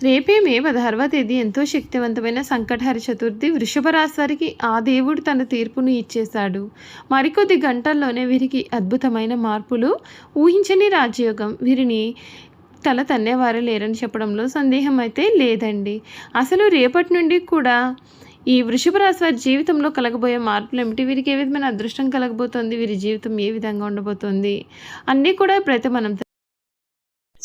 రేపే మే పదహారవ తేదీ ఎంతో శక్తివంతమైన సంకటహర చతుర్థి వృషభ రాశి వారికి ఆ దేవుడు తన తీర్పును ఇచ్చేశాడు. మరికొద్ది గంటల్లోనే వీరికి అద్భుతమైన మార్పులు ఊహించని రాజయోగం. వీరిని తల తన్నేవారు లేరని చెప్పడంలో సందేహం అయితే లేదండి. అసలు రేపటి నుండి కూడా ఈ వృషభ రాశి వారి జీవితంలో కలగబోయే మార్పులు ఏమిటి? వీరికి ఏ విధమైన అదృష్టం కలగబోతోంది? వీరి జీవితం ఏ విధంగా ఉండబోతోంది? అన్నీ కూడా ఇప్పుడైతే మనం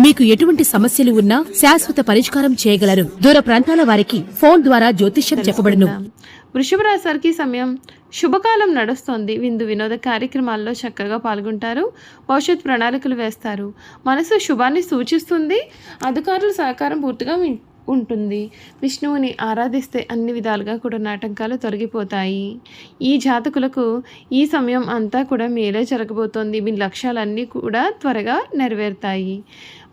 మీకు ఎటువంటి సమస్యలు ఉన్నా శాశ్వత పరిష్కారం చేయగలరు. దూర ప్రాంతాల వారికి ఫోన్ ద్వారా జ్యోతిష్యం చెప్పబడును. వృషభ రాశి సమయం. శుభకాలం నడుస్తోంది. విందు వినోద కార్యక్రమాల్లో చక్కగా పాల్గొంటారు. భవిష్యత్ ప్రణాళికలు వేస్తారు. మనసు శుభాన్ని సూచిస్తుంది. అధికారుల సహకారం పూర్తిగా ఉంటుంది. విష్ణువుని ఆరాధిస్తే అన్ని విధాలుగా కూడా నాటంకాలు తొలగిపోతాయి. ఈ జాతకులకు ఈ సమయం అంతా కూడా మేలే జరగబోతోంది. మీ లక్ష్యాలన్నీ కూడా త్వరగా నెరవేరుతాయి.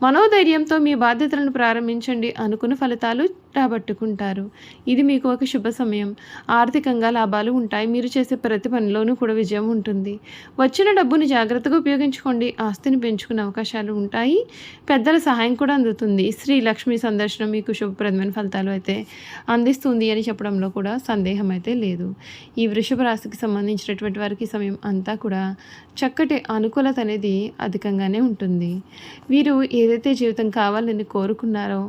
మనోధైర్యంతో మీ బాధ్యతలను ప్రారంభించండి. అనుకున్న ఫలితాలు రాబట్టుకుంటారు. ఇది మీకు ఒక శుభ సమయం. ఆర్థికంగా లాభాలు ఉంటాయి. మీరు చేసే ప్రతి పనిలోనూ కూడా విజయం ఉంటుంది. వచ్చిన డబ్బుని జాగ్రత్తగా ఉపయోగించుకోండి. ఆస్తిని పెంచుకునే అవకాశాలు ఉంటాయి. పెద్దల సహాయం కూడా అందుతుంది. శ్రీ లక్ష్మి సందర్శనం మీకు శుభప్రదమైన ఫలితాలు అయితే అందిస్తుంది అని చెప్పడంలో కూడా సందేహం అయితే లేదు. ఈ వృషభ రాశికి సంబంధించినటువంటి వారికి సమయం అంతా కూడా చక్కటి అనుకూలత అనేది అధికంగానే ఉంటుంది. వీరు ఏదైతే జీవితం కావాలని కోరుకున్నారో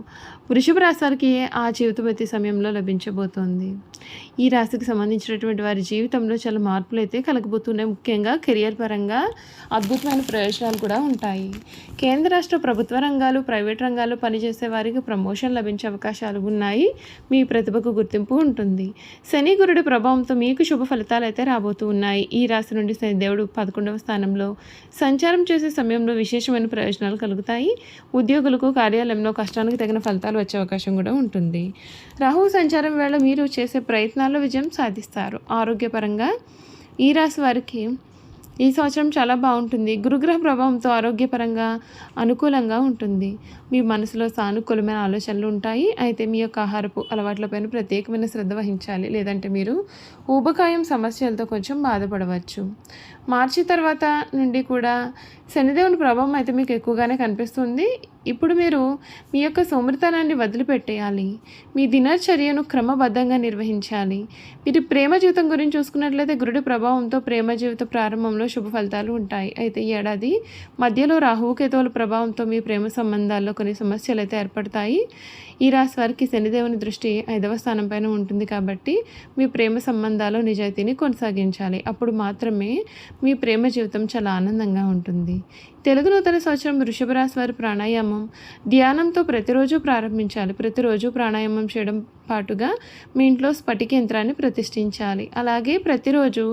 వృషభ రాశికి ఆ జీవితం అయితే సమయంలో లభించబోతోంది. ఈ రాశికి సంబంధించినటువంటి వారి జీవితంలో చాలా మార్పులు అయితే కలగబోతున్నాయి. ముఖ్యంగా కెరియర్ పరంగా అద్భుతమైన ప్రయోజనాలు కూడా ఉంటాయి. కేంద్ర రాష్ట్ర ప్రభుత్వ రంగాలు ప్రైవేట్ రంగాల్లో పనిచేసే వారికి ప్రమోషన్ లభించే అవకాశాలు ఉన్నాయి. మీ ప్రతిభకు గుర్తింపు ఉంటుంది. శని గురుడి ప్రభావంతో మీకు శుభ ఫలితాలు అయితే రాబోతూ ఉన్నాయి. ఈ రాశి నుండి శని దేవుడు పదకొండవ స్థానంలో సంచారం చేసే సమయంలో విశేషమైన ప్రయోజనాలు కలుగుతాయి. ఉద్యోగులకు కార్యాలయంలో కష్టానికి తగిన ఫలితాలు వచ్చే అవకాశం కూడా ఉంటుంది. రాహు సంచారం వేళ మీరు చేసే ప్రయత్నాల్లో విజయం సాధిస్తారు. ఆరోగ్యపరంగా ఈ రాశి వారికి ఈ సంవత్సరం చాలా బాగుంటుంది. గురుగ్రహ ప్రభావంతో ఆరోగ్యపరంగా అనుకూలంగా ఉంటుంది. మీ మనసులో సానుకూలమైన ఆలోచనలు ఉంటాయి. అయితే మీ యొక్క ఆహారపు అలవాట్లపైన ప్రత్యేకమైన శ్రద్ధ వహించాలి. లేదంటే మీరు ఊబకాయం సమస్యలతో కొంచెం బాధపడవచ్చు. మార్చి తర్వాత నుండి కూడా శనిదేవుని ప్రభావం అయితే మీకు ఎక్కువగానే కనిపిస్తుంది. ఇప్పుడు మీరు మీ యొక్క సోమరితనాన్ని వదిలిపెట్టేయాలి. మీ దినచర్యను క్రమబద్ధంగా నిర్వహించాలి. మీరు ప్రేమ జీవితం గురించి చూసుకున్నట్లయితే గురుడి ప్రభావంతో ప్రేమ జీవిత ప్రారంభంలో శుభ ఫలితాలు ఉంటాయి. అయితే ఈ ఏడాది మధ్యలో రాహుకేతువుల ప్రభావంతో మీ ప్రేమ సంబంధాల్లో కొన్ని సమస్యలు అయితే ఏర్పడతాయి. ఈ రాశి వారికి శనిదేవుని దృష్టి ఐదవ స్థానం పైన ఉంటుంది కాబట్టి మీ ప్రేమ సంబంధాలు నిజాయితీని కొనసాగించాలి. అప్పుడు మాత్రమే మీ ప్రేమ జీవితం చాలా ఆనందంగా ఉంటుంది. తెలుగు నూతన సంవత్సరం వృషభ రాశి వారి ప్రాణాయామం ధ్యానంతో ప్రతిరోజు ప్రారంభించాలి. ప్రతిరోజు ప్రాణాయామం చేయడం పాటుగా మీ ఇంట్లో స్ఫటిక యంత్రాన్ని ప్రతిష్ఠించాలి. అలాగే ప్రతిరోజు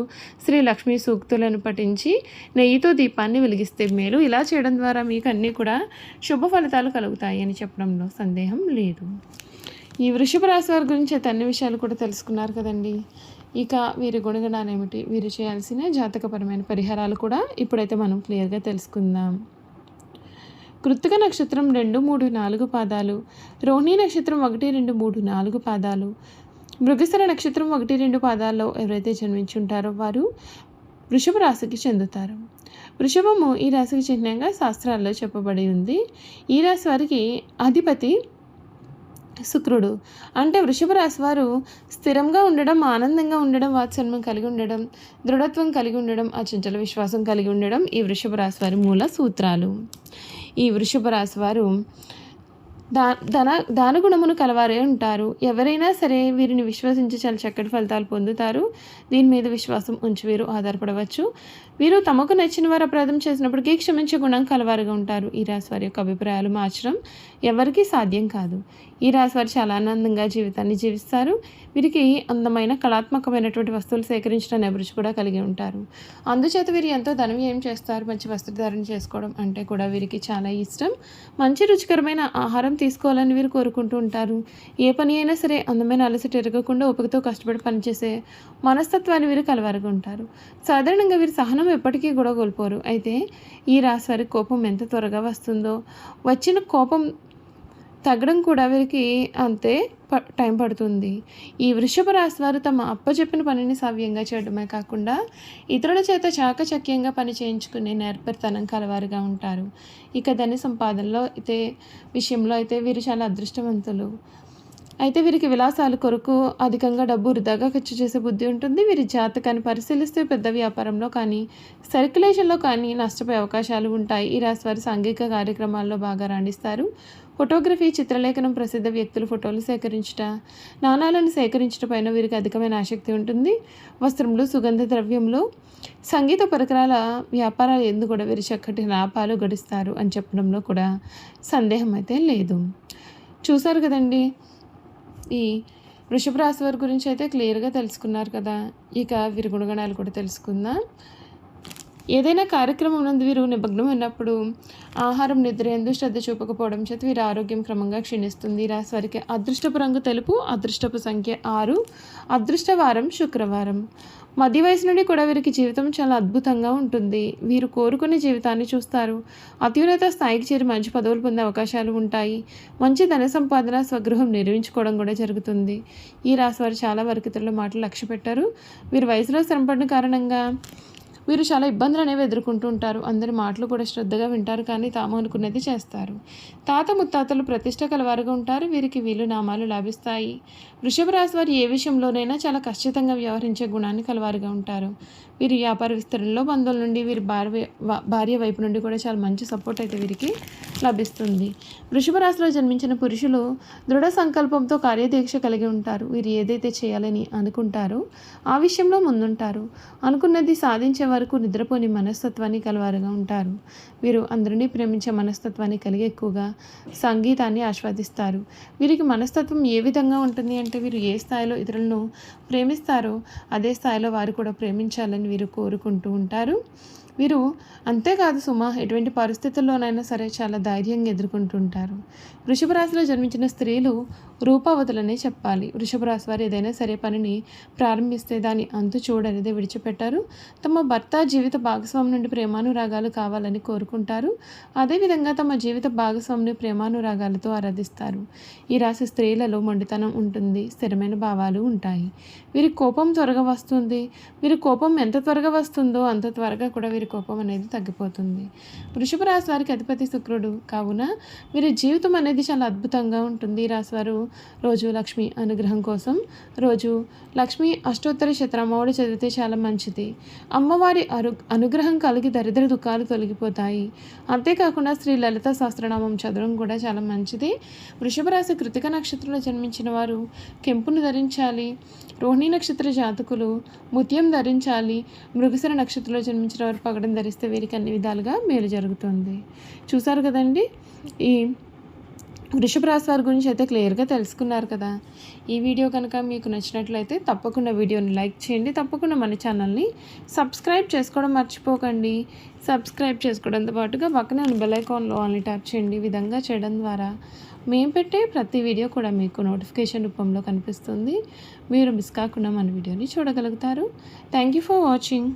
శ్రీ లక్ష్మీ సూక్తులను పఠించి నెయ్యితో దీపాన్ని వెలిగిస్తే మేలు. ఇలా చేయడం ద్వారా మీకు అన్నీ కూడా శుభ ఫలితాలు కలుగుతాయి అని చెప్పడంలో సందేహం లేదు. ఈ వృషభ రాశి వారి గురించి అయితే అన్ని విషయాలు కూడా తెలుసుకున్నారు కదండి. ఇక వీరి గుణగణాలు ఏమిటి? వీరు చేయాల్సిన జాతకపరమైన పరిహారాలు కూడా ఇప్పుడైతే మనం క్లియర్గా తెలుసుకుందాం. కృత్తిక నక్షత్రం రెండు మూడు నాలుగు పాదాలు. రోహిణి నక్షత్రం ఒకటి రెండు మూడు నాలుగు పాదాలు. మృగస్థర నక్షత్రం ఒకటి రెండు పాదాల్లో ఎవరైతే జన్మించి ఉంటారో వారు వృషభ రాశికి చెందుతారు. వృషభము ఈ రాశికి చిహ్నంగా శాస్త్రాల్లో చెప్పబడి ఉంది. ఈ రాశి వారికి అధిపతి శుక్రుడు. అంటే వృషభ రాశి వారు స్థిరంగా ఉండడం ఆనందంగా ఉండడం వాత్సల్యం కలిగి ఉండడం దృఢత్వం కలిగి ఉండడం అచంచల విశ్వాసం కలిగి ఉండడం ఈ వృషభ రాశి వారి మూల సూత్రాలు. ఈ వృషభ రాశి వారు దా ధన దానగుణమును కలవారే ఉంటారు. ఎవరైనా సరే వీరిని విశ్వసించి చాలా చక్కటి ఫలితాలు పొందుతారు. దీని మీద విశ్వాసం ఉంచి వీరు ఆధారపడవచ్చు. వీరు తమకు నచ్చిన వారు అపరాధం చేసినప్పటికీ క్షమించే గుణం కలవారుగా ఉంటారు. ఈ రాశి వారి యొక్క అభిప్రాయాలు మార్చడం ఎవరికీ సాధ్యం కాదు. ఈ రాశివారు చాలా ఆనందంగా జీవితాన్ని జీవిస్తారు. వీరికి అందమైన కళాత్మకమైనటువంటి వస్తువులు సేకరించడం అభిరుచి కూడా కలిగి ఉంటారు. అందుచేత వీరు ఎంతో ధనం ఏం చేస్తారు? మంచి వస్త్రధారణ చేసుకోవడం అంటే కూడా వీరికి చాలా ఇష్టం. మంచి రుచికరమైన ఆహారం తీసుకోవాలని వీరు కోరుకుంటూ ఉంటారు. ఏ పని అయినా సరే అందమైన అలసట ఎరగకుండా ఓపికతో కష్టపడి పనిచేసే మనస్తత్వాన్ని వీరు కలవారుగా ఉంటారు సాధారణంగా వీరు సహనం ఎప్పటికీ కూడా కోల్పోరు. అయితే ఈ రాశి వారి కోపం ఎంత త్వరగా వస్తుందో వచ్చిన కోపం తగ్గడం కూడా వీరికి అంతే ప- టైం పడుతుంది. ఈ వృషభ రాశి వారు తమ అప్పచెప్పిన పనిని సవ్యంగా చేయడమే కాకుండా ఇతరుల చేత చాకచక్యంగా పని చేయించుకునే నేర్పరితనం కలవారుగా ఉంటారు. ఇక ధని సంపాదనలో అయితే విషయంలో అయితే వీరు చాలా అదృష్టవంతులు. అయితే వీరికి విలాసాల కొరకు అధికంగా డబ్బు వృధాగా ఖర్చు చేసే బుద్ధి ఉంటుంది. వీరి జాతకాన్ని పరిశీలిస్తే పెద్ద వ్యాపారంలో కానీ సర్క్యులేషన్లో కానీ నష్టపోయే అవకాశాలు ఉంటాయి. ఈ రాశి వారి సాంఘిక కార్యక్రమాల్లో బాగా రాణిస్తారు. ఫోటోగ్రఫీ చిత్రలేఖనం ప్రసిద్ధ వ్యక్తుల ఫోటోలు సేకరించుట నాణాలను సేకరించడం పైన వీరికి అధికమైన ఆసక్తి ఉంటుంది. వస్త్రములు సుగంధ ద్రవ్యములు సంగీత పరికరాల వ్యాపారాలు ఎందుకు కూడా వీరు చక్కటి లాభాలు గడిస్తారు అని చెప్పడంలో కూడా సందేహం అయితే లేదు. చూసారు కదండి ఈ వృషభ రాశి వారి గురించి అయితే క్లియర్గా తెలుసుకున్నారు కదా. ఇక వీరి గుణగణాలు కూడా తెలుసుకుందాం. ఏదైనా కార్యక్రమం నందు వీరు నిమగ్నం ఉన్నప్పుడు ఆహారం నిద్ర ఎందు శ్రద్ధ చూపకపోవడం చేత వీరి ఆరోగ్యం క్రమంగా క్షీణిస్తుంది. రాశి వారికి అదృష్టపు రంగు తెలుపు అదృష్టపు సంఖ్య ఆరు అదృష్టవారం శుక్రవారం. మధ్య వయసు నుండి కూడా వీరికి జీవితం చాలా అద్భుతంగా ఉంటుంది. వీరు కోరుకునే జీవితాన్ని చూస్తారు. అత్యున్నత స్థాయికి చేరి మంచి పదవులు పొందే అవకాశాలు ఉంటాయి. మంచి ధన సంపాదన స్వగృహం నిర్మించుకోవడం కూడా జరుగుతుంది. ఈ రాశి వారు చాలా వరకు ఇతరుల మాటలు లక్ష్య పెట్టారు వీరు వయసులో శ్రమపడిన కారణంగా వీరు చాలా ఇబ్బందులు అనేవి ఎదుర్కొంటూ ఉంటారు. అందరి మాటలు కూడా శ్రద్ధగా వింటారు కానీ తాము అనుకున్నది చేస్తారు. తాత ముత్తాతలు ప్రతిష్ట కలవారుగా ఉంటారు. వీరికి వీలు నామాలు లాభిస్తాయి. వృషభ రాశి వారు ఏ విషయంలోనైనా చాలా ఖచ్చితంగా వ్యవహరించే గుణాన్ని కలవారుగా ఉంటారు. వీరి వ్యాపార విస్తరణలో బంధువుల నుండి వీరి భార్య భార్య వైపు నుండి కూడా చాలా మంచి సపోర్ట్ అయితే వీరికి లభిస్తుంది. వృషభ రాశిలో జన్మించిన పురుషులు దృఢ సంకల్పంతో కార్యదీక్ష కలిగి ఉంటారు. వీరు ఏదైతే చేయాలని అనుకుంటారో ఆ విషయంలో ముందుంటారు. అనుకున్నది సాధించే వరకు నిద్రపోని మనస్తత్వాన్ని కలవారుగా ఉంటారు. వీరు అందరినీ ప్రేమించే మనస్తత్వాన్ని కలిగి ఎక్కువగా సంగీతాన్ని ఆస్వాదిస్తారు. వీరికి మనస్తత్వం ఏ విధంగా ఉంటుంది అంటే వీరు ఏ స్థాయిలో ఇతరులను ప్రేమిస్తారో అదే స్థాయిలో వారు కూడా ప్రేమించాలని వీరు కోరుకుంటూ ఉంటారు. వీరు అంతేకాదు సుమ ఎటువంటి పరిస్థితుల్లోనైనా సరే చాలా ధైర్యంగా ఎదుర్కొంటుంటారు. వృషభ రాశిలో జన్మించిన స్త్రీలు రూపవతులనే చెప్పాలి. వృషభ రాశి వారు ఏదైనా సరే పనిని ప్రారంభిస్తే దాని అంతు చూడనిదే విడిచిపెట్టారు. తమ భర్త జీవిత భాగస్వామి నుండి ప్రేమానురాగాలు కావాలని కోరుకుంటారు. అదేవిధంగా తమ జీవిత భాగస్వామిని ప్రేమానురాగాలతో ఆరాధిస్తారు. ఈ రాశి స్త్రీలలో మొండితనం ఉంటుంది స్థిరమైన భావాలు ఉంటాయి. వీరి కోపం త్వరగా వస్తుంది. వీరి కోపం ఎంత త్వరగా వస్తుందో అంత త్వరగా కూడా వీరి కోపం అనేది తగ్గిపోతుంది. వృషభ రాశి వారికి అధిపతి శుక్రుడు. కావున వీరి జీవితం అనేది చాలా అద్భుతంగా ఉంటుంది. ఈ రోజు లక్ష్మి అనుగ్రహం కోసం రోజు లక్ష్మి అష్టోత్తర శతనామావళి చదివితే చాలా మంచిది. అమ్మవారి అరు అనుగ్రహం కలిగి దరిద్ర దుఃఖాలు తొలగిపోతాయి. అంతేకాకుండా శ్రీ లలిత సహస్రనామం చదవడం కూడా చాలా మంచిది. వృషభ రాశి కృతిక నక్షత్రంలో జన్మించిన వారు కెంపును ధరించాలి రోహిణి నక్షత్ర జాతకులు ముత్యం ధరించాలి మృగసర నక్షత్రంలో జన్మించిన వారు పగడం ధరిస్తే వీరికి అన్ని విధాలుగా మేలు జరుగుతుంది. చూసారు కదండి? ఈ వృషభ రాశి వారి గురించి అయితే క్లియర్గా తెలుసుకున్నారు కదా. ఈ వీడియో కనుక మీకు నచ్చినట్లయితే తప్పకుండా వీడియోని లైక్ చేయండి. తప్పకుండా మన ఛానల్ని సబ్స్క్రైబ్ చేసుకోవడం మర్చిపోకండి. సబ్స్క్రైబ్ చేసుకోవడంతో పాటుగా పక్కనే ఉన్న బెల్ ఐకాన్లో ఆన్లీ ట్యాప్ చేయండి. విధంగా చేయడం ద్వారా మేము పెట్టే ప్రతి వీడియో కూడా మీకు నోటిఫికేషన్ రూపంలో కనిపిస్తుంది. మీరు మిస్ కాకుండా మన వీడియోని చూడగలుగుతారు. Thank you for watching.